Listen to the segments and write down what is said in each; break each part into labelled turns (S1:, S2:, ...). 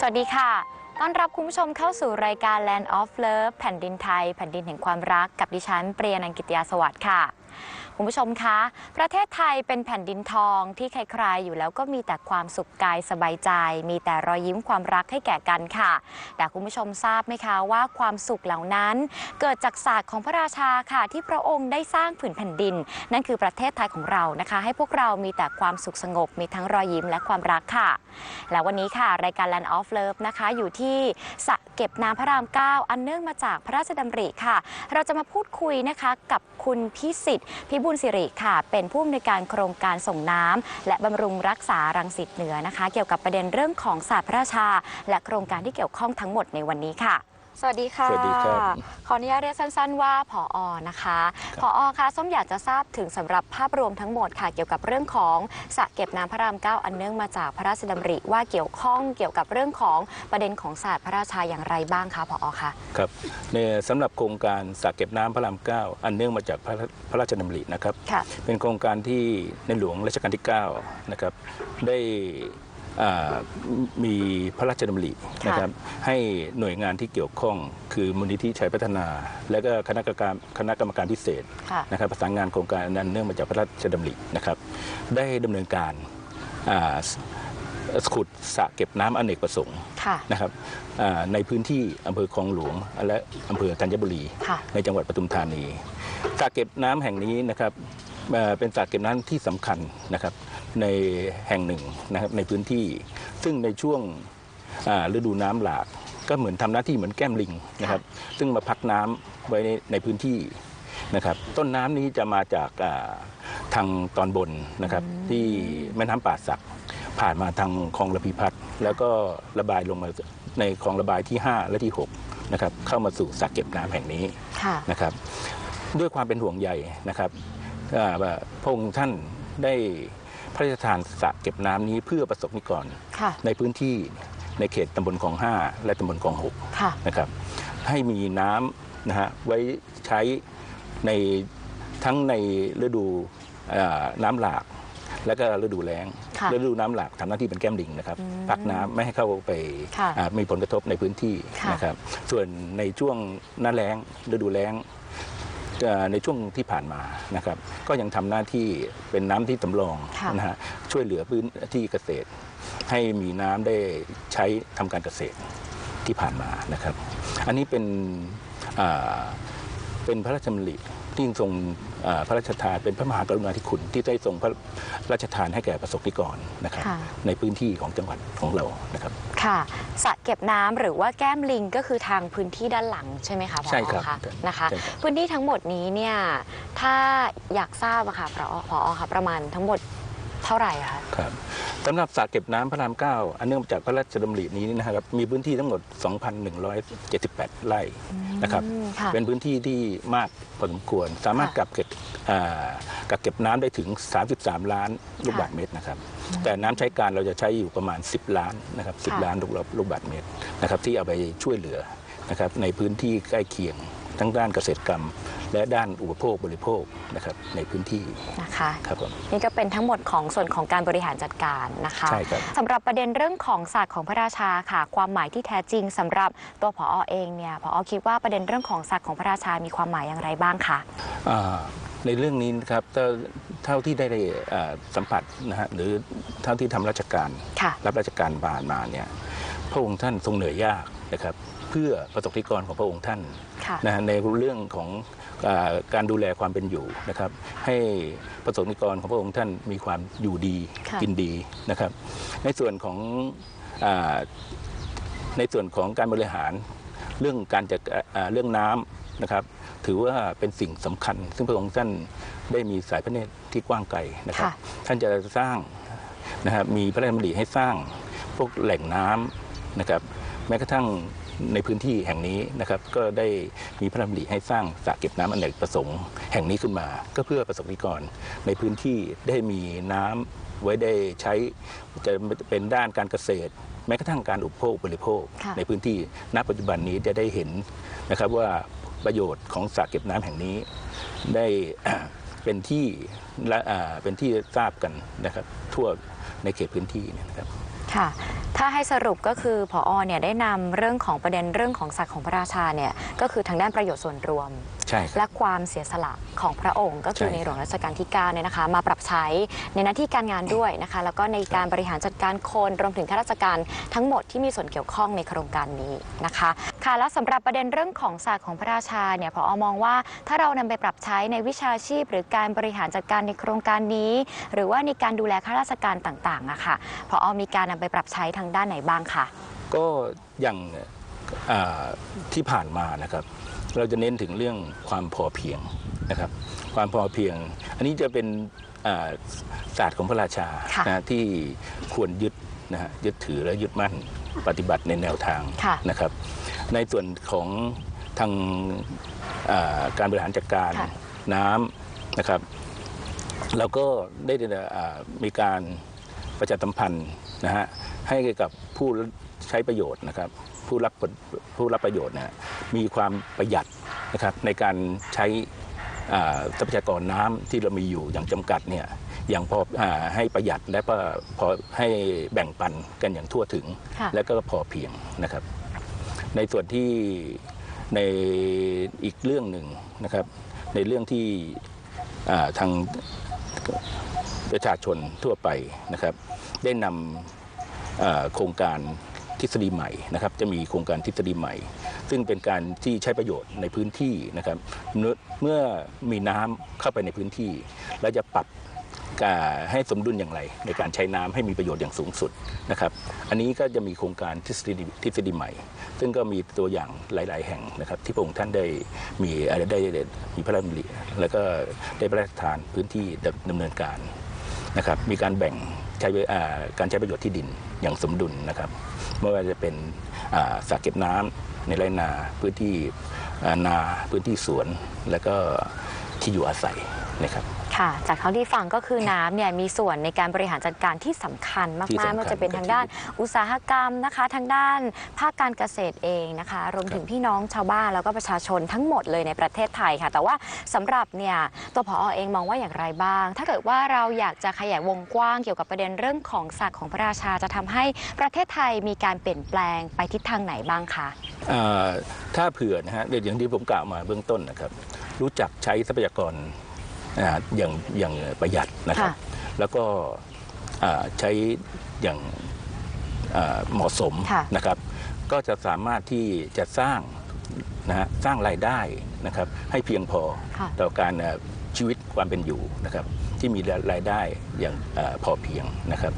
S1: สวัสดีค่ะ ต้อนรับคุณผู้ชมเข้าสู่รายการ Land of Love แผ่นดินไทย แผ่นดินแห่งความรักกับดิฉัน เปรียนันกิตยาสวัสดิ์ค่ะ คุณผู้ชมคะ ประเทศไทยเป็นแผ่นดินทองที่ใครๆอยู่แล้วก็มีแต่ความสุขกายสบายใจ มีแต่รอยยิ้มความรักให้แก่กันค่ะ แต่คุณผู้ชมทราบไหมคะว่าความสุขเหล่านั้น เกิดจากศาสตร์ของพระราชาค่ะ ที่พระองค์ได้สร้างผืนแผ่นดิน นั่นคือประเทศไทยของเรานะคะ ให้พวกเรามีแต่ความสุขสงบ มีทั้งรอยยิ้มและความรักค่ะ และวันนี้ค่ะ รายการ Land of Love นะคะอยู่ที่สะเก็บน้ำพระราม 9 อันเนื่องมาจากพระราชดำริค่ะ เราจะมาพูดคุยนะคะกับคุณพิสิทธิ์พิบูบุญสิริค่ะ เป็นผู้อำนวยการโครงการส่งน้ำและบำรุงรักษารังสิตเหนือนะคะ เกี่ยวกับประเด็นเรื่องของศาสตร์พระราชา และโครงการที่เกี่ยวข้องทั้งหมดในวันนี้ค่ะ สวัสดีค่ะ
S2: สวัสดีครับ
S1: ขออนุญาตเรียกสั้นๆว่าผออนะคะผออคะส้มอยากจะทราบถึงสำหรับภาพรวมทั้งหมดค่ะ เกี่ยวกับเรื่องของสระเก็บน้ำพระรามเก้าอันเนื่องมาจากพระราชดำริว่าเกี่ยวข้องเกี่ยวกับเรื่องของประเด็นของศาสตร์พระราชาอย่างไรบ้างคะผออคะ
S2: ครับในสำหรับโครงการสระเก็บน้ำพระรามเก้าอันเนื่องมาจากพระพระราชดำรินะครับ
S1: ค่ะ
S2: เป็นโครงการที่ในหลวงรัชกาลที่9นะครับได้อ่า มีพระราชดำริ
S1: ค่ะ
S2: นะครับให้หน่วยงานที่เกี่ยวข้องคือมูลนิธิชัยพัฒนา และก็คณะกรรมการคณะกรรมการพิเศษ
S1: ค่ะ
S2: นะครับประสานงานโครงการนั้นเนื่องมาจากพระราชดำรินะครับได้ดำเนินการอ่าขุดสระเก็บน้ำอเนกประสงค์
S1: ค่ะ
S2: นะครับอ่าในพื้นที่อำเภอคลองหลวง และอำเภอธัญบุรี
S1: ค่ะ
S2: ในจังหวัดปทุมธานีสระเก็บน้ำแห่งนี้นะครับเอ่อเป็นสระเก็บน้ำที่สำคัญนะครับ ในแห่งหนึ่งนะครับในพื้นที่ ซึ่งในช่วงอ่าฤดูน้ำหลากก็เหมือนทำหน้าที่เหมือนแก้มลิงนะครับ ซึ่งมาพักน้ำไว้ในในพื้นที่นะครับต้นน้ำนี้จะมาจากอ่าทางตอนบนนะครับที่แม่น้ำป่าสัก ผ่านมาทางคลองระพีพัฒน์แล้วก็ระบายลงมาในคลองระบายที่ 5 และที่6นะครับเข้ามาสู่สระเก็บน้ำแห่งนี้
S1: ค่ะ
S2: นะครับ ด้วยความเป็นห่วงใยนะครับอ่าว่าพระองค์ท่านได้ พระราชทานสระเก็บน้ำนี้เพื่อประสบนิกร
S1: ค่ะ
S2: ในพื้นที่ในเขตตำบลคลอง 5 และตำบลคลอง6
S1: ค่ะ
S2: นะครับให้มีน้ำนะฮะไว้ใช้ในทั้งในฤดูอ่าน้ำหลาก และก็ฤดูแล้ง
S1: ค่ะ
S2: ฤดูน้ำหลากทำหน้าที่เป็นแก้มลิงนะครับ
S1: อืม
S2: พักน้ำไม่ให้เข้าไป
S1: ค่ะ
S2: อ่ามีผลกระทบในพื้นที่
S1: ค่ะ
S2: นะครับส่วนในช่วงหน้าแล้งฤดูแล้งอ่า ในช่วงที่ผ่านมานะครับก็ยังทำหน้าที่เป็นน้ำที่สำรอง
S1: ค่ะ
S2: นะฮะช่วยเหลือพื้นที่เกษตร ให้มีน้ำได้ใช้ทำการเกษตรที่ผ่านมานะครับ อันนี้เป็นอ่าเป็นพระราชดำริ ที่ทรงอ่าพระราชทานเป็นพระมหากรุณาธิคุณที่ได้ทรงพระราชทานให้แก่ประสบนิกรนะครับ
S1: ค่ะ
S2: ในพื้นที่ของจังหวัดของเรานะครับ
S1: ค่ะสระเก็บน้ำหรือว่าแก้มลิงก็คือทางพื้นที่ด้านหลังใช่ไหมคะผอ
S2: ใช่ครับ
S1: คะนะคะ
S2: ใช่ครับ
S1: พื้นที่ทั้งหมดนี้เนี่ยถ้าอยากทราบอะค่ะผอผอค่ะประมาณทั้งหมดเท่าไหร่คะ
S2: ครับสำหรับสระเก็บน้ำพระรามเก้าอันเนื่องมาจากพระราชดำรินี้นะครับ มีพื้นที่ทั้งหมด 2,178 ไร่ นะครับ
S1: อืมค่ะ
S2: เป็นพื้นที่ที่มากพอสมควร สามารถ
S1: ค่ะ
S2: กักเก็บอ่ากักเก็บน้ำได้ถึง 33 ล้านลูก
S1: ค่ะ
S2: บาศก์เมตรนะครับ แต่น้ำใช้การเราจะใช้อยู่ประมาณ 10 ล้านนะครับ
S1: ค่ะ
S2: 10 ล้านลูกลูกบาศก์เมตรนะครับที่เอาไปช่วยเหลือนะครับในพื้นที่ใกล้เคียง ทั้งด้านเกษตรกรรม และด้านอุปโภคบริโภคนะครับในพื้นที่
S1: นะคะ
S2: ครับผม
S1: นี่ก็เป็นทั้งหมดของส่วนของการบริหารจัดการนะคะ
S2: ใช่ครับ
S1: สำหรับประเด็นเรื่องของศาสตร์ของพระราชาค่ะ ความหมายที่แท้จริงสำหรับตัวผอเองเนี่ยผอคิดว่าประเด็นเรื่องของศาสตร์ของพระราชามีความหมายอย่างไรบ้างคะ
S2: อ่าในเรื่องนี้นะครับเท่าเท่าที่ได้อ่าสัมผัสนะฮะหรือเท่าที่ทำราชการ
S1: ค่ะ
S2: รับราชการบานมาเนี่ยพระองค์ท่านทรงเหนื่อยยากนะครับ เพื่อประสบนิกรของพระองค์ท่าน
S1: ค่ะ
S2: นะฮะในเรื่องของอาการดูแลความเป็นอยู่นะครับ ให้ประสบนิกรของพระองค์ท่านมีความอยู่ดี
S1: ค่ะ
S2: กินดีนะครับ ในส่วนของอาในส่วนของการบริหารเรื่องการจัดอ่าเรื่องน้ำนะครับ ถือว่าเป็นสิ่งสำคัญ ซึ่งพระองค์ท่านได้มีสายพระเนตรที่กว้างไกลนะครับ
S1: ค่ะ
S2: ท่านจะสร้างนะครับมีพระราชดำริให้สร้างพวกแหล่งน้ำนะครับ แม้กระทั่ง ในพื้นที่แห่งนี้นะครับก็ได้มีพระราชดำริให้สร้างสระเก็บน้ำอเนกประสงค์แห่งนี้ขึ้นมา ก็เพื่อประสบนิกรในพื้นที่ได้มีน้ำไว้ได้ใช้จะเป็นด้านการเกษตร แม้กระทั่งการอุปโภคบริโภค
S1: ค่ะ
S2: ในพื้นที่ณปัจจุบันนี้จะได้เห็นนะครับว่าประโยชน์ของสระเก็บน้ำแห่งนี้ ได้ เป็นที่และอ่าเป็นที่ทราบกันนะครับทั่วในเขตพื้นที่เนี่ยนะครับ
S1: ค่ะถ้าให้สรุปก็คือพอเนี่ยได้นำเรื่องของประเด็นเรื่องของศักดิ์ของพระราชาเนี่ยก็คือทางด้านประโยชน์ส่วนรวม
S2: ใช่ครับ
S1: และความเสียสละของพระองค์ก็คือ
S2: ใช่
S1: ในหลวงรัชกาลที่9เนี่ยนะคะ มาปรับใช้ในหน้าที่การงานด้วยนะคะ แล้วก็ในการบริหารจัดการคนรวมถึงข้าราชการทั้งหมดที่มีส่วนเกี่ยวข้องในโครงการนี้นะคะ ค่ะแล้วสำหรับประเด็นเรื่องของศาสตร์ของพระราชาเนี่ยพอมองว่าถ้าเรานำไปปรับใช้ในวิชาชีพ หรือการบริหารจัดการในโครงการนี้ หรือว่าในการดูแลข้าราชการต่างๆอะค่ะพอมีการนำไปปรับใช้ทางด้านไหนบ้างคะ
S2: ก็อย่างอ่าที่ผ่านมานะครับ เราจะเน้นถึงเรื่องความพอเพียงนะครับ ความพอเพียง อันนี้จะเป็นอ่าศาสตร์ของพระราชา
S1: ค่ะ
S2: นะที่ควรยึดนะฮะยึดถือและยึดมั่นปฏิบัติในแนวทาง
S1: ค่ะ
S2: นะครับ ในส่วนของทางอ่าการบริหารจัดการ
S1: ค่ะ
S2: น้ำนะครับเราก็ได้อ่ามีการประชาสัมพันธ์นะฮะให้กับผู้ใช้ประโยชน์นะครับ ผู้รับผลผู้รับประโยชน์นะฮะมีความประหยัดนะครับในการใช้อ่าทรัพยากรน้ำที่เรามีอยู่อย่างจำกัดเนี่ยอย่างพออาให้ประหยัดและก็พอให้แบ่งปันกันอย่างทั่วถึง
S1: ค่ะ
S2: และก็พอเพียงนะครับ ในส่วนที่ในอีกเรื่องหนึ่งนะครับ ในเรื่องที่ทางประชาชนทั่วไปนะครับ ได้นำโครงการทฤษฎีใหม่นะครับ จะมีโครงการทฤษฎีใหม่ ซึ่งเป็นการที่ใช้ประโยชน์ในพื้นที่นะครับ เมื่อมีน้ำเข้าไปในพื้นที่ แล้วจะปรับ ให้สมดุลอย่างไร ในการใช้น้ำให้มีประโยชน์อย่างสูงสุดนะครับ อันนี้ก็จะมีโครงการทฤษฎีทฤษฎีใหม่ ซึ่งก็มีตัวอย่างหลาย ๆ แห่งนะครับ ที่พระองค์ท่านได้มีอะไรได้ได้มีพระราชดำริแล้วก็ได้พระราชทานพื้นที่ดำดำเนินการนะครับ มีการแบ่งใช้การใช้ประโยชน์ที่ดินอย่างสมดุลนะครับไม่ว่าจะเป็นสระเก็บน้ำในไรนาพื้นที่นาพื้นที่สวน แล้วก็ที่อยู่อาศัยนะครับ
S1: ค่ะ จากเท่าที่ฟังก็คือน้ำเนี่ยมีส่วนในการบริหารจัดการที่สำคัญ
S2: ที่
S1: มากๆ
S2: สำคัญ
S1: ไม่ว่าจะเป็นทางด้านอุตสาหกรรมนะคะ ทางด้านภาคการเกษตรเองนะคะ รวมถึงพี่น้องชาวบ้านแล้วก็ประชาชนทั้งหมดเลยในประเทศไทยค่ะ แต่ว่าสำหรับเนี่ยตัวผอเองมองว่าอย่างไรบ้าง ถ้าเกิดว่าเราอยากจะขยายวงกว้างเกี่ยวกับประเด็นเรื่องของศักดิ์ของพระราชาจะทำให้ประเทศไทยมีการเปลี่ยนแปลงไปทิศทางไหนบ้างคะ
S2: อ่าถ้าเผื่อนะฮะเดี๋ยวอย่างที่ผมกล่าวมาเบื้องต้นนะครับ รู้จักใช้ทรัพยากร อ่าอย่างอย่างประหยัดนะครับ
S1: ค่ะ
S2: แล้วก็อ่าใช้อย่างอ่าเหมาะสม
S1: ค่ะ
S2: นะครับ ก็จะสามารถที่จะสร้างนะฮะสร้างรายได้นะครับให้เพียงพอ
S1: ค่ะ
S2: ต่อการเอ่อชีวิตความเป็นอยู่นะครับ ที่มีรายได้อย่างเออพอเพียงนะครับ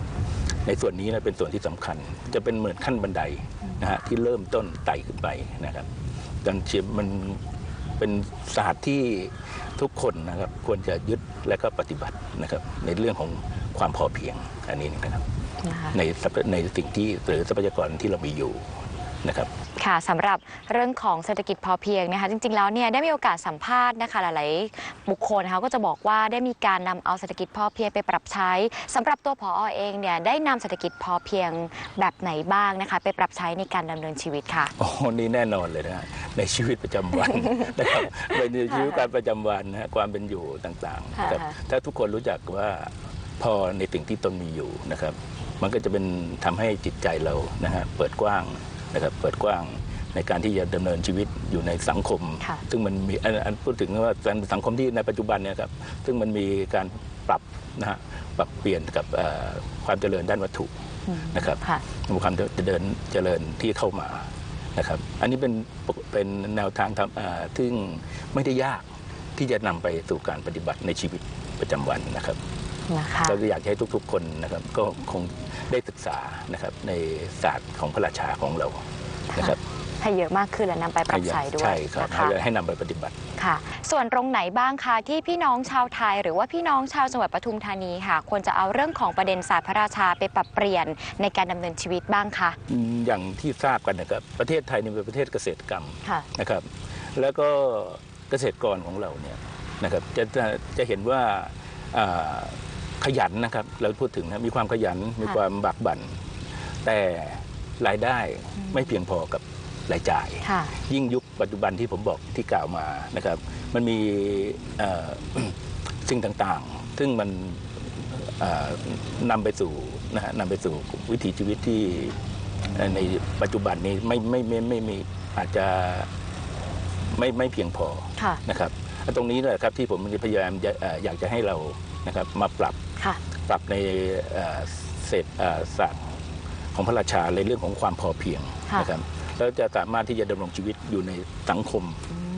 S2: ในส่วนนี้นะเป็นส่วนที่สำคัญ จะเป็นเหมือนขั้นบันไดนะฮะที่เริ่มต้นไต่ขึ้นไปนะครับดังเชียมันเป็นศาสตร์ที่ ทุกคนนะครับควรจะยึดและก็ปฏิบัตินะครับในเรื่องของความพอเพียงอันนี้นะครับ
S1: นะคะ
S2: ในทรัพในสิ่งที่หรือทรัพยากรที่เรามีอยู่ นะครับ
S1: ค่ะสำหรับเรื่องของเศรษฐกิจพอเพียงนะคะจริงๆแล้วเนี่ยได้มีโอกาสสัมภาษณ์นะคะหลายๆบุคคลนะคะก็จะบอกว่าได้มีการนำเอาเศรษฐกิจพอเพียงไปปรับใช้สำหรับตัวผอเองเนี่ยได้นำเศรษฐกิจพอเพียงแบบไหนบ้างนะคะไปปรับใช้ในการดำเนินชีวิตค่ะ
S2: โอ้โหนี่แน่นอนเลยนะฮะในชีวิตประจำวันนะครับในชีวิตการประจำวันนะฮะความเป็นอยู่ต่างๆนะครับ
S1: ค่ะ
S2: ถ้าทุกคนรู้จักว่าพอในสิ่งที่ตนมีอยู่นะครับ มันก็จะเป็นทำให้จิตใจเรานะฮะเปิดกว้าง นะครับเปิดกว้างในการที่จะดำเนินชีวิตอยู่ในสังคม
S1: ค่ะ
S2: ซึ่งมันมีอันอันพูดถึงว่าสังคมที่ในปัจจุบันเนี่ยครับซึ่งมันมีการปรับนะฮะปรับเปลี่ยนกับเอ่อความเจริญด้านวัตถุ
S1: อืม
S2: นะครับ
S1: ค่ะ
S2: มีความเจริญเจริญที่เข้ามานะครับอันนี้เป็นเป็นแนวทางทำอ่าซึ่งไม่ได้ยากที่จะนำไปสู่การปฏิบัติในชีวิตประจำวันนะครับ
S1: นะคะ
S2: เราอยากให้ทุกๆ คนนะครับก็คง ได้ศึกษานะครับในศาสตร์ของพระราชาของเรานะครับ
S1: ให้เยอะมากขึ้นและนำไปปรับใช้ด้วย
S2: ใช่ครับ
S1: นะคะ
S2: ให้ให้นำไปปฏิบัติ
S1: ค่ะ ส่วนตรงไหนบ้างคะที่พี่น้องชาวไทย หรือว่าพี่น้องชาวจังหวัดปทุมธานีค่ะ ควรจะเอาเรื่องของประเด็นศาสตร์พระราชาไปปรับเปลี่ยนในการดำเนินชีวิตบ้างคะ
S2: อืมอย่างที่ทราบกันนะครับประเทศไทยนี่เป็นประเทศเกษตรกรรม
S1: ค่ะ
S2: นะครับ แล้วก็เกษตรกรของเราเนี่ยนะครับจะจะจะเห็นว่าอ่า ขยันนะครับ เราพูดถึงนะมีความขยันมี
S1: ค่ะ
S2: ความบักบั่น แต่รายได้
S1: อืม
S2: ไม่เพียงพอกับรายจ่าย
S1: ค่ะ
S2: ยิ่งยุคปัจจุบันที่ผมบอกที่กล่าวมานะครับ มันมีเอ่อสิ่งต่างๆ ซึ่งมันเอ่อนำไปสู่นะฮะนำไปสู่วิถีชีวิตที่เอ่อในปัจจุบันนี้ไม่ไม่ไม่ไม่ไม่อาจจะไม่ไม่เพียงพอ
S1: ค่ะ
S2: นะครับตรงนี้แหละครับที่ผมพยายามจะเอ่ออยากจะให้เรานะครับมาปรับ
S1: ค่ะ
S2: ปรับในเอ่อเศรษฐเอ่อศาสตร์ของพระราชาในเรื่องของความพอเพียง
S1: ค่ะ
S2: นะครับแล้วจะสามารถที่จะดำรงชีวิตอยู่ในสังคม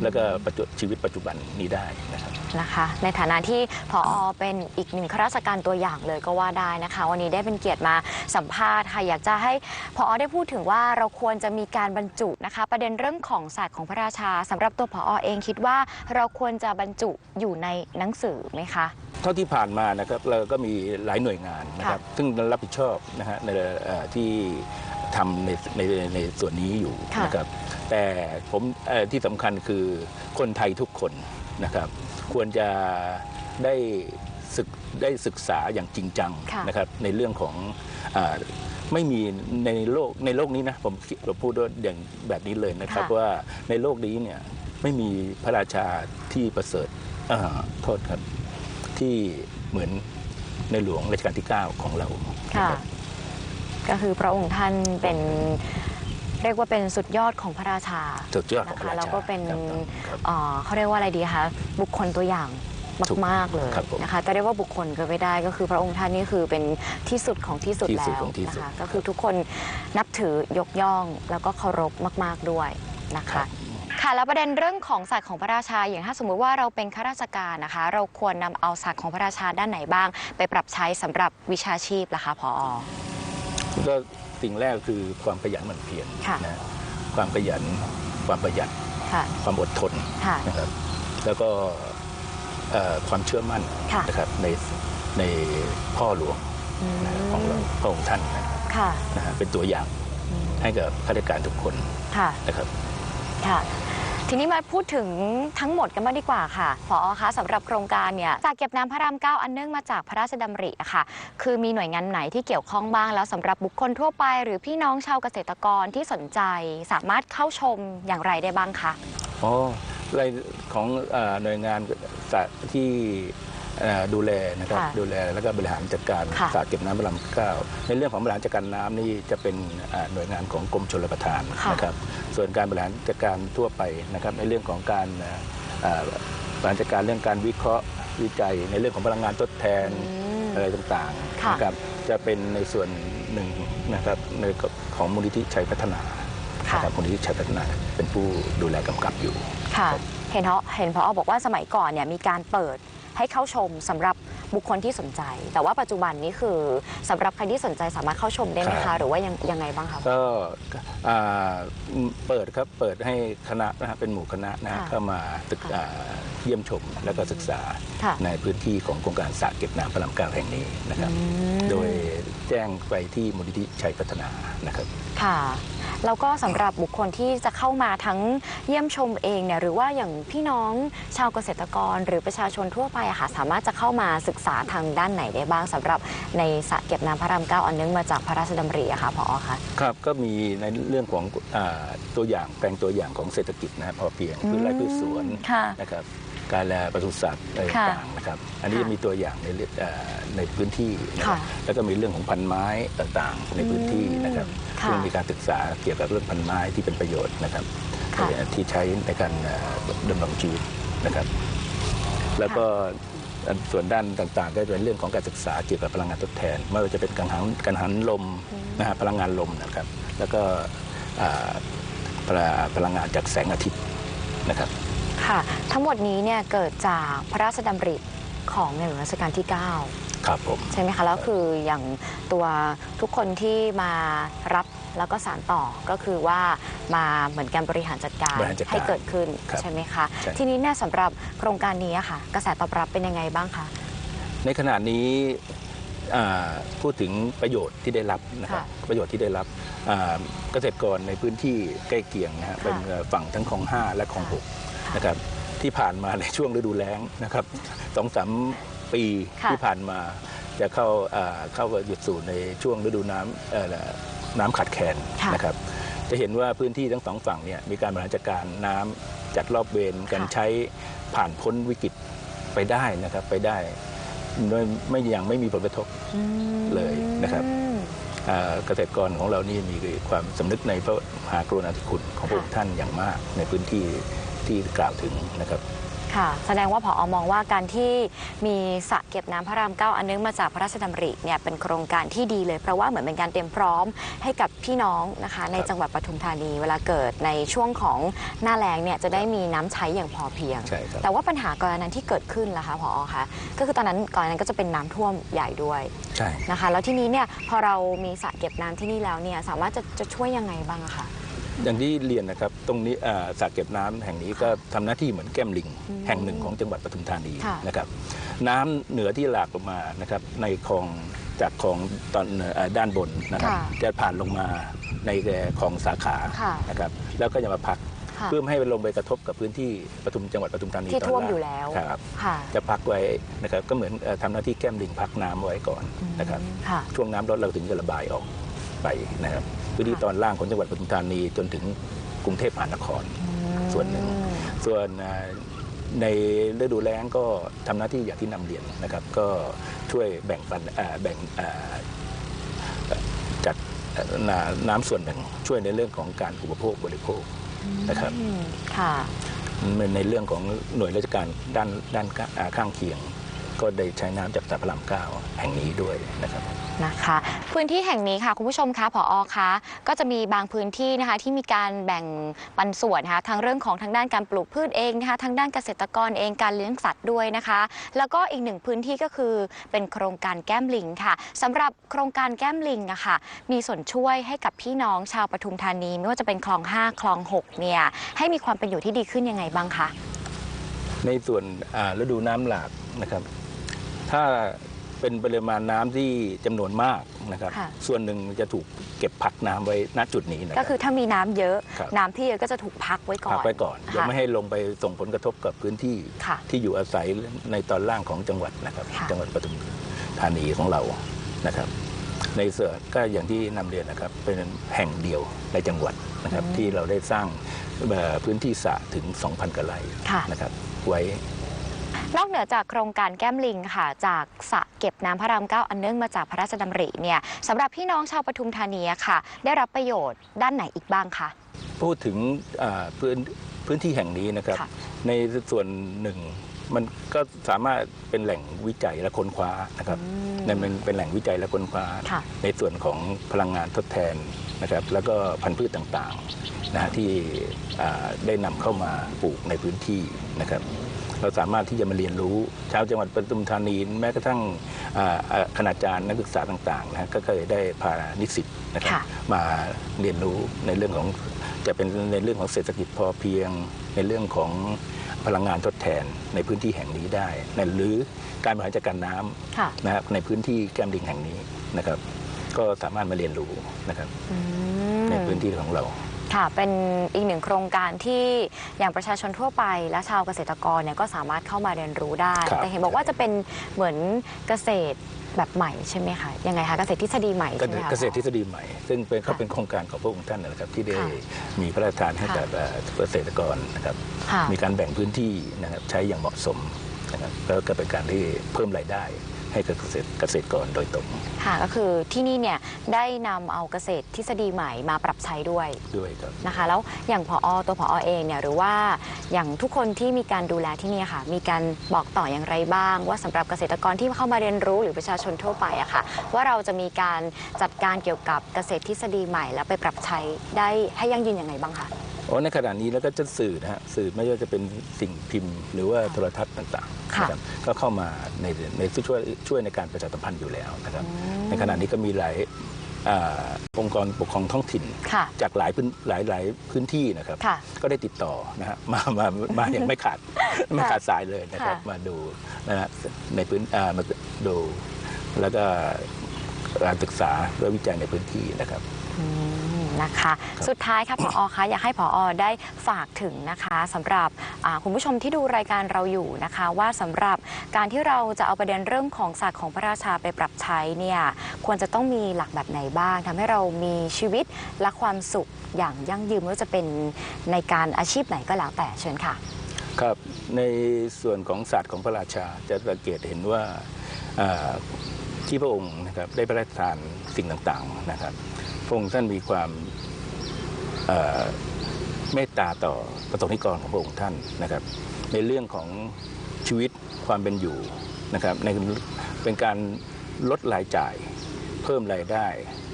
S2: แล้วก็ปัจจุชีวิตปัจจุบันนี้ได้นะครับ
S1: นะคะ ในฐานะที่พอเป็นอีกหนึ่งข้าราชการตัวอย่างเลยก็ว่าได้นะคะ วันนี้ได้เป็นเกียรติมาสัมภาษณ์ค่ะอยากจะให้พอได้พูดถึงว่าเราควรจะมีการบรรจุนะคะ ประเด็นเรื่องของศาสตร์ของพระราชาสำหรับตัวพอเองคิดว่าเราควรจะบรรจุอยู่ในหนังสือไหมคะ
S2: เท่าที่ผ่านมานะครับเราก็มีหลายหน่วยงานนะครับซึ่งรับผิดชอบนะฮะในเอ่อที่ ทำในในในส่วนนี้อยู่
S1: ค่ะ
S2: นะครับ แต่ผมเอ่อที่สำคัญคือคนไทยทุกคนนะครับ ควรจะได้ศึกได้ศึกษาอย่างจริงจัง
S1: ค่ะ
S2: นะครับ ในเรื่องของอาไม่มีในโลกในโลกนี้นะผมคิดผมพูดด้วยอย่างแบบนี้เลยนะครับ
S1: ค่ะ
S2: ว่าในโลกนี้เนี่ยไม่มีพระราชาที่ประเสริฐอ่าโทษครับที่เหมือนในหลวงรัชกาลที่ 9 ของเรา
S1: ค่ะ
S2: นะครับ
S1: ก็คือพระองค์ท่านเป็นเรียกว่าเป็นสุดยอดของพระราชา
S2: สุดยอดของ
S1: นะ
S2: พระ
S1: คะ
S2: ราชา
S1: แล้วก็เป็น
S2: ครับครับ
S1: เอ่อเขาเรียกว่าอะไรดีคะบุคคลตัวอย่าง
S2: ถูก
S1: มากๆเลย
S2: ครับผม
S1: นะคะจะเรียกว่าบุคคลก็ไม่ได้ก็คือพระองค์ท่านนี่คือเป็นที่สุดของที่สุด
S2: ที่
S1: แล้
S2: สุด
S1: ว
S2: ของที่สุด
S1: นะคะก็คือทุกคนนับถือยกย่องแล้วก็เคารพมาก ๆด้วยนะ
S2: ครั
S1: คะ
S2: บ
S1: ค่ะแล้วประเด็นเรื่องของศาสตร์ของพระราชา อย่างถ้าสมมุติว่าเราเป็นข้าราชการนะคะ เราควรนำเอาศาสตร์ของพระราชาด้านไหนบ้าง ไปปรับใช้สำหรับวิชาชีพล่ะคะพอ
S2: ก็สิ่งแรกคือความขยันหมั่นเพียร
S1: ค่ะ
S2: นะความขยันความประหยัด
S1: ค่ะ
S2: ความอดทน
S1: ค่ะ
S2: นะครับแล้วก็เอ่อความเชื่อมั่น
S1: ค่ะ
S2: นะครับในในพ่อหลวงนะของเราพระองค์ท่านนะครับ
S1: ค่ะ
S2: นะฮะเป็นตัวอย่างให้กับข้าราชการทุกคน
S1: ค่ะ
S2: นะครับ
S1: ค่ะ ทีนี้มาพูดถึงทั้งหมดกันบ้างดีกว่าค่ะพอคะสำหรับโครงการเนี่ยจากเก็บน้ำพระรามเก้าอันเนื่องมาจากพระราชดำริอะค่ะ คือมีหน่วยงานไหนที่เกี่ยวข้องบ้างแล้วสำหรับบุคคลทั่วไป หรือพี่น้องชาวเกษตรกรที่สนใจสามารถเข้าชมอย่างไรได้บ้างคะ
S2: อ๋อรายของเอ่อหน่วยงานที่ ดูแลนะครับ
S1: ค่ะ
S2: ดูแลแล้วก็บริหารจัดการ
S1: ค่ะ
S2: สระเก็บน้ำพระรามเก้าในเรื่องของบริหารจัดการน้ำนี่จะเป็นเอ่อหน่วยงานของกรมชลประทาน
S1: ค่ะ
S2: นะครับส่วนการบริหารจัดการทั่วไปนะครับในเรื่องของการเอ่อเอ่อบริหารจัดการเรื่องการวิเคราะห์วิจัย ในเรื่องของพลังงานทดแทน
S1: อืม
S2: อะไรต่าง
S1: ค่ะ
S2: ๆนะครับจะเป็นในส่วนหนึ่งนะครับในของมูลนิธิชัยพัฒนา
S1: ค่ะ
S2: นะครับมูลนิธิชัยพัฒนาเป็นผู้ดูแลกำกับอยู่
S1: ค่ะ เห็นเพราะเห็นพอบอกว่าสมัยก่อนเนี่ยมีการเปิด ให้เข้าชมสำหรับบุคคลที่สนใจ แต่ว่าปัจจุบันนี้คือสำหรับใครที่สนใจสามารถเข้าชมได้ไหม
S2: ครั
S1: คะ
S2: บ
S1: หรือว่ายังยังไงบ้างคะ
S2: ก็อ่าเปิดครับเปิดให้คณะนะฮะเป็นหมู่คณะนะฮะ
S1: ค่ะ
S2: เข้ามาศึก
S1: ค่ะ
S2: อ่าเยี่ยมชมแล้วก็ศึกษา
S1: ค่ะ
S2: ในพื้นที่ของโครงการสระเก็บน้ำพระรามเก้าแห่งนี้นะครับ
S1: อืม
S2: โดยแจ้งไปที่มูลนิธิชัยพัฒนานะครับ
S1: ค่ะ แล้วก็สำหรับบุคคลที่จะเข้ามาทั้งเยี่ยมชมเองเนี่ยหรือว่าอย่างพี่น้องชาวเกษตรกร หรือประชาชนทั่วไปอะค่ะสามารถจะเข้ามาศึกษาทางด้านไหนได้บ้างสำหรับในสระเก็บน้ำพระรามเก้าอันเนื่องมาจากพระราชดำริอะค่ะพอคะ
S2: ครับก็มีในเรื่องของอาตัวอย่างแปลงตัวอย่างของเศรษฐกิจนะฮะพอเพียงพืชไร่พืชสวน
S1: ค่ะ
S2: นะครับ การแลปศุสัตว์อะไร
S1: ค่ะ
S2: ต่างๆนะครับ อันนี้
S1: ค่ะ
S2: จะมีตัวอย่างในเรื่องเอ่อในพื้นที่นะครับ
S1: ค่ะ
S2: แล้วก็มีเรื่องของพันไม้ต่างๆ ในพื้นที่นะครับ
S1: ค่ะ
S2: ซึ่งมีการศึกษาเกี่ยวกับเรื่องพันไม้ที่เป็นประโยชน์นะครับ
S1: ค่ะ
S2: ที่ใช้ในการเอ่อดำรงชีวิตนะครับ แล้วก็อันส่วนด้านต่างๆ ก็จะเป็นเรื่องของการศึกษาเกี่ยวกับพลังงานทดแทน ไม่ว่าจะเป็นกังหันกังหันลมนะฮะพลังงานลมนะครับ แล้วก็อ่าพลังพลังงานจากแสงอาทิตย์นะครับ
S1: ค่ะ ทั้งหมดนี้เนี่ยเกิดจากพระราชดำริของในหลวงรัชกาลที่ 9
S2: ครับผม
S1: ใช่ไหมคะ แล้วคืออย่างตัวทุกคนที่มารับแล้วก็สารต่อก็คือว่ามาเหมือนการบริหารจัดการ
S2: บริหารจัดการ
S1: ให้เกิดขึ้น
S2: ครับ
S1: ใช่ไหมคะ
S2: ใช่
S1: ทีนี้เนี่ยสำหรับโครงการนี้อะค่ะ กระแสตอบรับเป็นยังไงบ้างคะ
S2: ในขณะนี้อ่าพูดถึงประโยชน์ที่ได้รับนะครับ
S1: ค่ะ
S2: ประโยชน์ที่ได้รับอ่าเกษตรกรในพื้นที่ใกล้เคียงนะฮะ
S1: ค่ะ
S2: เป็นฝั่งทั้งคลอง 5 และคลอง 6 นะครับที่ผ่านมาในช่วงฤดูแล้งนะครับสองสามปี
S1: ค่ะ
S2: ที่ผ่านมาจะเข้าอ่าเข้าหยุดสู่ในช่วงฤดูน้ำเอ่อน้ำขาดแคลน
S1: ค่ะ
S2: นะครับ จะเห็นว่าพื้นที่ทั้งสองฝั่งเนี่ยมีการบริหารจัดการน้ำจัดรอบเวรการ
S1: ค่ะ
S2: ใช้ผ่านพ้นวิกฤตไปได้นะครับไปได้ไม่ไม่ยังไม่มีผลกระทบ
S1: อืม
S2: เลยนะครับอ่าเกษตรกรของเรานี่มีความสำนึกในพระมหากรุณาธิคุณของพระองค์ท่านอย่างมากในพื้นที่ ที่กล่าวถึงนะครับ
S1: ค่ะแสดงว่าผอมองว่าการที่มีสระเก็บน้ำพระรามเก้าอันเนื่องมาจากพระราชดำริเนี่ยเป็นโครงการที่ดีเลย เพราะว่าเหมือนเป็นการเตรียมพร้อมให้กับพี่น้องนะคะในจังหวัดปทุมธานีเวลาเกิดในช่วงของหน้าแล้งเนี่ยจะได้มีน้ำใช้อย่างพอเพียง
S2: ใช่ครับ
S1: แต่ว่าปัญหาก่อนนั้นที่เกิดขึ้นล่ะคะผอคะก็คือตอนนั้นก่อนนั้นก็จะเป็นน้ำท่วมใหญ่ด้วย
S2: ใช่
S1: นะคะ แล้วที่นี้เนี่ยพอเรามีสระเก็บน้ำที่นี่แล้วเนี่ยสามารถจะจะช่วยยังไงบ้างอะคะ
S2: อย่างที่เรียนนะครับ ตรงนี้อ่าสระเก็บน้ำแห่งนี้ก็ทำหน้าที่เหมือนแก้มลิง
S1: อืม
S2: แห่งหนึ่งของจังหวัดปทุมธานี
S1: ค่ะ
S2: นะครับ น้ำเหนือที่หลากลงมานะครับในคลองจากคลองตอนเอ่อด้านบนนะครับ
S1: ค่ะ
S2: จะผ่านลงมาในคลองสาขา
S1: ค่ะ
S2: นะครับแล้วก็จะมาพัก
S1: ค่ะ
S2: เพื่อไม่ให้ลงไปกระทบกับพื้นที่ปทุมจังหวัดปทุมธานี
S1: ที่
S2: ตอน
S1: ท่วม
S2: ล่าง
S1: อยู่แล้ว
S2: ครับ
S1: ค่ะ
S2: จะพักไว้นะครับก็เหมือนเอ่อทำหน้าที่แก้มลิงพักน้ำไว้ก่อนนะครับ
S1: ค่ะ
S2: ช่วงน้ำลดเราถึงจะระบายออกไปนะครับ พื้นที่ตอนล่างของจังหวัดปทุมธานีจนถึงกรุงเทพมหานครส่วนหนึ่ง ส่วนอ่าในฤดูแล้งก็ทำหน้าที่อย่างที่นำเรียนนะครับ ก็ช่วยแบ่งปันอ่าแบ่งอ่าจัดอ่าน้ำน้ำส่วนหนึ่ง ช่วยในเรื่องของการอุปโภคบริโภคนะครับ
S1: อืมค่ะ
S2: ในเรื่องของหน่วยราชการด้านด้านข้างอ่าข้างเคียง ก็ได้ใช้น้ำจากสระพระรามเก้าแห่งนี้ด้วยนะครับ
S1: นะคะ พื้นที่แห่งนี้ค่ะคุณผู้ชมคะผอคะก็จะมีบางพื้นที่นะคะที่มีการแบ่งปันส่วนนะคะทั้งเรื่องของทางด้านการปลูกพืชเองนะคะทางด้านเกษตรกรเองการเลี้ยงสัตว์ด้วยนะคะ แล้วก็อีกหนึ่งพื้นที่ก็คือเป็นโครงการแก้มลิงค่ะสำหรับโครงการแก้มลิงอะค่ะมีส่วนช่วยให้กับพี่น้องชาวปทุมธานี ไม่ว่าจะเป็นคลอง 5 คลอง 6 เนี่ยให้มีความเป็นอยู่ที่ดีขึ้นยังไงบ้างคะ
S2: ในส่วนฤดูน้ำหลากนะครับ ถ้า เป็นปริมาณน้ำที่จำนวนมากนะครับ
S1: ค่ะ
S2: ส่วนหนึ่งจะถูกเก็บพักน้ำไว้ณจุดนี้นะค
S1: ก็
S2: รับ
S1: คือถ้ามีน้ำเยอะ
S2: ครับ
S1: น้ำที่เยอะก็จะถูกพักไว้ก่อน
S2: พักไว้ก่อนยังไม่
S1: ค่ะ
S2: ให้ลงไปส่งผลกระทบกับพื้นที่
S1: ค่ะ
S2: ที่อยู่อาศัยในตอนล่างของจังหวัดนะครับ
S1: ค่ะ
S2: จังหวัดปทุมธานีของเรานะครับ ในเสือก็อย่างที่นำเรียนนะครับ เป็นแห่งเดียวในจังหวัดนะครับ ที่เราได้สร้างเอ่อพื้นที่สระถึง 2,000กว่าไร่
S1: ค่ะ
S2: นะครับ ไว้
S1: นอกเหนือจากโครงการแก้มลิงค่ะ จากสระเก็บน้ำพระรามเก้าอันเนื่องมาจากพระราชดำริเนี่ยสำหรับพี่น้องชาวปทุมธานีค่ะ ได้รับประโยชน์ด้านไหนอีกบ้างคะ
S2: พูดถึงอ่าพื้นพื้นที่แห่งนี้นะครับ
S1: ค่ะ
S2: ในส่วนหนึ่งมันก็สามารถเป็นแหล่งวิจัยและค้นคว้านะครับ
S1: อืม
S2: ในมันเป็นแหล่งวิจัยและค้นคว้า
S1: ค่ะ
S2: ในส่วนของพลังงานทดแทนนะครับ แล้วก็พันธุ์พืชต่างๆนะฮะที่อ่าได้นำเข้ามาปลูกในพื้นที่นะครับ เราสามารถที่จะมาเรียนรู้ชาวจังหวัดปทุมธานีแม้กระทั่งอ่าอ่าคณาจารย์นักศึกษาต่างๆนะฮะก็เคยได้พานิสิตนะครับ
S1: ค่ะ
S2: มาเรียนรู้ในเรื่องของจะเป็นในเรื่องของเศรษฐกิจพอเพียง ในเรื่องของพลังงานทดแทนในพื้นที่แห่งนี้ได้ในหรือการบริหารจัดการน้
S1: ค่ะำ
S2: นะครับในพื้นที่แก้มลิงแห่งนี้นะครับ ก็สามารถมาเรียนรู้นะครับ
S1: อืม
S2: ในพื้นที่ของเรา
S1: ค่ะ เป็นอีกหนึ่งโครงการที่อย่างประชาชนทั่วไป และชาวเกษตรกรเนี่ยก็สามารถเข้ามาเรียนรู้ได้
S2: ครับ
S1: แต่เห็นบอกว่าจะเป็นเหมือนเกษตรแบบใหม่ใช่ไหมคะยังไงคะเกษตรทฤษฎีใหม่
S2: ก็
S1: ใช่ไหมคะ
S2: เกษตรทฤษฎีใหม่ ซึ่งเป็นเขา
S1: ค่ะ
S2: เป็นโครงการของพระองค์ท่านนะครับ ที่ได้
S1: ค่ะ
S2: มีพระราชทานให้
S1: ค่ะ
S2: กับเอ่อเกษตรกรนะครับ
S1: ค่ะ
S2: มีการแบ่งพื้นที่นะครับใช้อย่างเหมาะสมนะครับแล้วก็เป็นการที่เพิ่มรายได้ ให้กับเกษตรเกษตรกรโดยตรง
S1: ค่ะก็คือที่นี่เนี่ยได้นำเอาเกษตรทฤษฎีใหม่มาปรับใช้ด้วย
S2: ด้วยครับ
S1: นะคะแล้วอย่างพอตัวพอเองเนี่ยหรือว่าอย่างทุกคนที่มีการดูแลที่นี่ค่ะมีการบอกต่ออย่างไรบ้าง ว่าสำหรับเกษตรกรที่เข้ามาเรียนรู้หรือประชาชนทั่วไปอะค่ะว่าเราจะมีการจัดการเกี่ยวกับเกษตรทฤษฎีใหม่ แล้วไปปรับใช้ได้ให้ยั่งยืนยังไงบ้างคะ
S2: อ๋อในขณะนี้แล้วก็จะสื่อนะฮะสื่อไม่ว่าจะเป็นสิ่งพิมพ์ หรือว่าโทรทัศน์ต่างๆ
S1: ค่ะ
S2: นะครับก็เข้ามาในในช่วยช่วยในการประชาสัมพันธ์อยู่แล้วนะครับ ในขณะนี้ก็มีหลายอ่าองค์กรปกครองท้องถิ่น
S1: ค่ะ
S2: จากหลายพื้นหลายหลายพื้นที่นะครับ
S1: ค่ะ
S2: ก็ได้ติดต่อนะฮะมามามาอย่างไม่ขาดไม่ขาดสายเลยนะครับ
S1: ค่ะ
S2: มาดูนะฮะในพื้นอ่ามาดูแล้วก็การศึกษาและวิจัยในพื้นที่นะครับ
S1: อืม นะคะ สุดท้ายค่ะผอคะอยากให้ผอได้ฝากถึงนะคะสำหรับอ่าคุณผู้ชมที่ดูรายการเราอยู่นะคะ ว่าสำหรับการที่เราจะเอาประเด็นเรื่องของศาสตร์ของพระราชาไปปรับใช้เนี่ยควรจะต้องมีหลักแบบไหนบ้างทำให้เรามีชีวิตและความสุขอย่างยั่งยืนไม่ว่าจะเป็นในการอาชีพไหนก็แล้วแต่เชิญค่ะ
S2: ครับในส่วนของศาสตร์ของพระราชาจะสังเกตเห็นว่าเอ่อที่พระองค์นะครับได้พระราชทานสิ่งต่างๆนะครับ พระองค์ท่านมีความเมตตาต่อประสงค์นิกรของพระองค์ท่านนะครับ ในเรื่องของชีวิตความเป็นอยู่นะครับในเป็นการลดรายจ่ายเพิ่มรายได้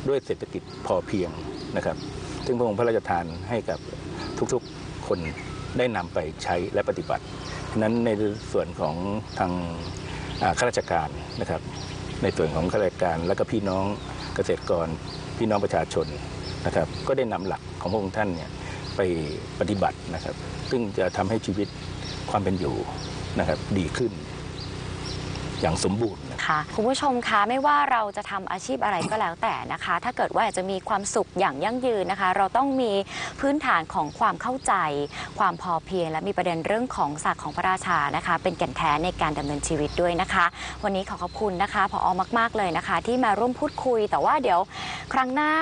S2: ด้วยเศรษฐกิจพอเพียงนะครับซึ่งพระองค์พระราชทานให้กับทุกๆคนได้นำไปใช้และปฏิบัตินั้นในส่วนของทางข้าราชการนะครับ ในส่วนของข้าราชการและก็พี่น้องเกษตรกร พี่น้องประชาชนนะครับก็ได้นำหลักของพระองค์ท่านเนี่ยไปปฏิบัตินะครับ ซึ่งจะทำให้ชีวิตความเป็นอยู่นะครับดีขึ้น อย่างสมบูรณ์
S1: ค่ะคุณผู้ชมคะไม่ว่าเราจะทำอาชีพอะไรก็แล้วแต่นะคะ ถ้าเกิดว่าอยากจะมีความสุขอย่างยั่งยืนนะคะ เราต้องมีพื้นฐานของความเข้าใจ ความพอเพียง และมีประเด็นเรื่องของศักดิ์ของพระราชานะคะ เป็นแก่นแท้ในการดำเนินชีวิตด้วยนะคะ วันนี้ขอขอบคุณนะคะพออมาก ๆเลยนะคะ ที่มาร่วมพูดคุย แต่ว่าเดี๋ยวครั้งหน้า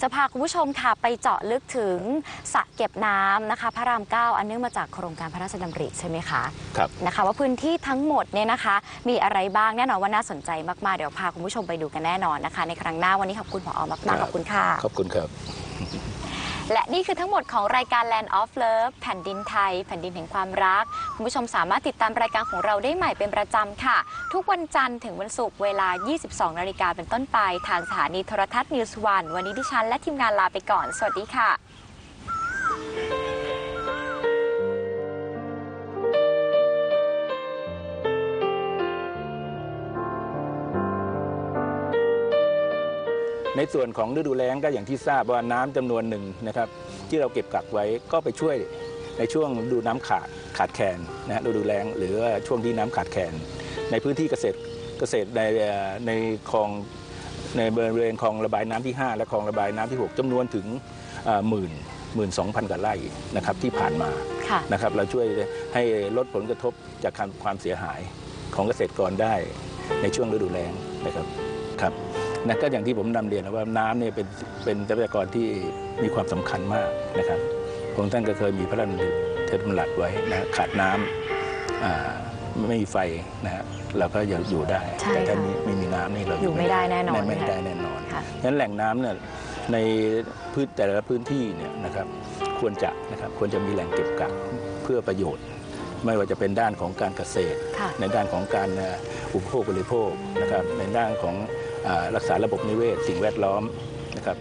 S1: จะพาคุณผู้ชมค่ะไปเจาะลึกถึงสระเก็บน้ำนะคะ พระรามเก้าอันเนื่องมาจากโครงการพระราชดำริใช่ไหมคะ
S2: ครับ
S1: นะคะ ว่าพื้นที่ทั้งหมดเนี่ยนะคะ มีอะไรบ้างแน่นอนว่าน่าสนใจมาก ๆ เดี๋ยวพาคุณผู้ชมไปดูกันแน่นอนนะคะ ในครั้งหน้าวันนี้ขอบคุณผอมากๆขอบคุณค่ะ
S2: ขอบคุณครับ
S1: และนี่คือทั้งหมดของรายการ Land of Love แผ่นดินไทย แผ่นดินแห่งความรัก คุณผู้ชมสามารถติดตามรายการของเราได้ใหม่เป็นประจำค่ะ ทุกวันจันทร์ถึงวันศุกร์เวลา 22 นาฬิกาเป็นต้นไป ทางสถานีโทรทัศน์นิวส์วันวันนี้ดิฉันและทีมงานลาไปก่อน สวัสดีค่ะ
S2: ในส่วนของฤดูแล้งก็อย่างที่ทราบว่าน้ำจำนวนหนึ่งนะครับที่เราเก็บกักไว้ก็ไปช่วยในช่วงฤดูน้ำขาดขาดแคลนนะฤดูแล้งหรือว่าช่วงที่น้ำขาดแคลนในพื้นที่เกษตรเกษตรในในคลองในบริเวณคลองระบายน้ำที่ 5 และคลองระบายน้ำที่ 6จำนวนถึงหมื่นหมื่นสองพันกว่าไร่นะครับที่ผ่านมาะนะครับเราช่วยให้ลดผลกระทบจากการความเสียหายของเกษตรกรได้ในช่วงฤดูแล้งนะครับครับ นะก็อย่างที่ผมนำเรียนนะว่าน้ำเนี่ยเป็นเป็นทรัพยากรที่มีความสำคัญมากนะครับพระองค์ท่านก็เคยมีพระราชดำรัสไว้นะขาดน้ำอ่าไม่มีไฟนะฮะเราก็ยังอยู่ได้
S1: ใช่
S2: แต่ถ้า
S1: ค่ะ
S2: มีไม่มีน้ำนี่เรา
S1: อยู่ไม่ได้แน่นอน
S2: ไม่
S1: ค่ะ
S2: ได้แน่นอน
S1: ค่ะ
S2: ฉะนั้นแหล่งน้ำเนี่ยในพื้นแต่ละพื้นที่เนี่ยนะครับควรจะนะครับควรจะมีแหล่งเก็บกักเพื่อประโยชน์ ไม่ว่าจะเป็นด้านของการเกษตร
S1: ค่ะ
S2: ในด้านของการเอ่ออุปโภคบริโภคนะครับในด้านของอา รักษาระบบนิเวศสิ่งแวดล้อมนะครับ